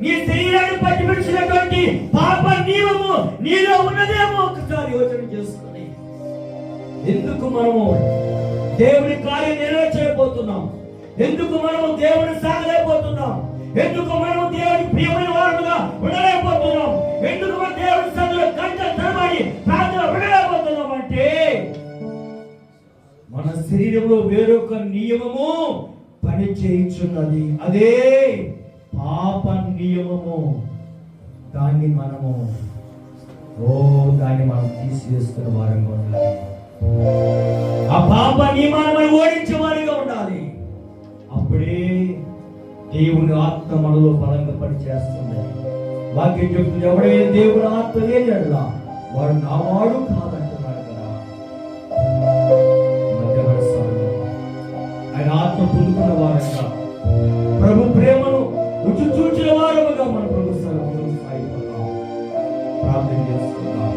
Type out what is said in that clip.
నీ శరీరాన్ని పట్టిపెట్టినటువంటి పాప నియమము నీలో ఉన్నదేమో ఒకసారి యోచన చేసుకుని ఎందుకు మనము దేవుని కార్యం నెరవేర్చలేకపోతున్నాం? ఎందుకు మనము దేవుని సాగలేకపోతున్నాం? ఎందుకు మనము దేవుని ప్రియమైన వారుగా ఉండలేకపోతున్నాం? ఎందుకు మన దేవుని సందులో కంట తరబడి ప్రార్థన ఉండలేకపోతున్నాం అంటే మన శరీరంలో వేరొక నియమము పని చేయించున్నది. అదే పాప నియమము. దాన్ని మనము ఓ దాన్ని మనం తీసివేస్తున్న వారంగా ఉండాలి. ఆ పాప నియమాన్ని ఓడించే వారిగా ఉండాలి. అప్పుడే దేవుని ఆత్మ మనలో బలంగా పనిచేస్తుంది. వాక్యం చెప్తుంది ఎవడే దేవుని ఆత్మ లేదా వాడు నావాడు కాదంటున్నాడు కదా. ఆయన ఆత్మ పొందుకున్న వారంగా ప్రార్థన చేసుకుందాం